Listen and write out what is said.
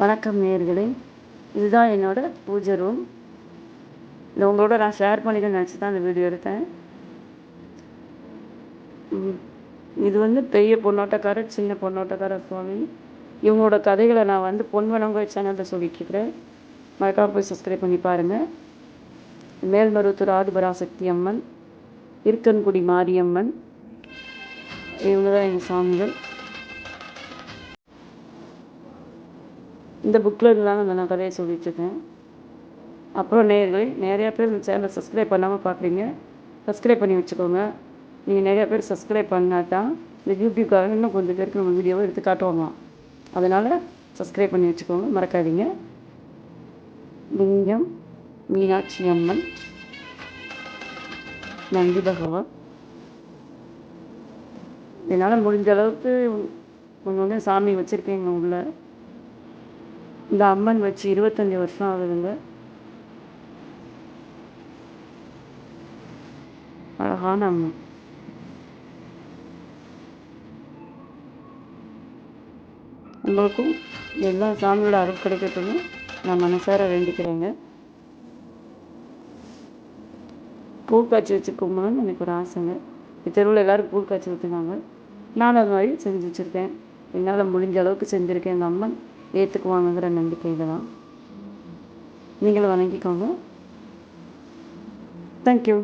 வணக்கம் நேர்களே இதுதான் என்னோட பூஜை ரூம் இதை உங்களோட நான் ஷேர் பண்ணிக்கணும்னு நினச்சி தான் இந்த வீடியோ எடுத்தேன். இது வந்து பெரிய பொண்ணோட்டக்காரர் சின்ன பொண்ணோட்டக்காரர் சுவாமி. இவங்களோட கதைகளை நான் வந்து பொன்வனங்க சேனலில் சொல்லிக்கிறேன் மறக்காம போய் சப்ஸ்கிரைப் பண்ணி பாருங்கள் மேல்மருவத்தூர் ஆதிபராசக்தி அம்மன் இருக்கன்குடி மாரியம்மன். இவங்க தான் எங்கள் சாமிகள். இந்த புக்கில் இருந்தாங்க நான் கதையை சொல்லிட்டுருக்கேன். அப்புறம் நேயர்களே நிறையா பேர் இந்த சேனலை சப்ஸ்கிரைப் பண்ணாமல் பார்க்குறீங்க சப்ஸ்கிரைப் பண்ணி வச்சுக்கோங்க. நீங்கள் நிறையா பேர் சப்ஸ்கிரைப் பண்ணால் தான் இந்த யூடியூப்காக இன்னும் கொஞ்சம் பேருக்கு நம்ம வீடியோவை எடுத்து காட்டுவாங்க அதனால் சப்ஸ்கிரைப் பண்ணி வச்சுக்கோங்க மறக்காதீங்க. லிங்கம் மீனாட்சி அம்மன். நந்தி பகவான். என்னால் முடிஞ்ச அளவுக்கு கொஞ்சம் வந்து சாமி வச்சுருக்கேங்க உள்ள. இந்த அம்மன் வச்சு இருபத்தஞ்சி வருஷம் ஆகுதுங்க. அழகான அம்மன். உங்களுக்கும் எல்லா சாமியோட அருள் கிடைக்கட்டும்னு நான் மனசார வேண்டிக்கிறேங்க. பூ காய்ச்சி வச்சு கும்பணும்னு எனக்கு ஒரு ஆசைங்க. தெருவில் எல்லோரும் பூ காய்ச்சி ஊற்றுனாங்க நானும் அது மாதிரி செஞ்சு வச்சுருக்கேன். என்னால் முடிஞ்ச அளவுக்கு செஞ்சுருக்கேன் எங்கள் அம்மன். ஏற்றுக்குவாங்கங்கிற நம்பிக்கையில் தான் நீங்களும் வணங்கிக்கோங்க. தேங்க்யூ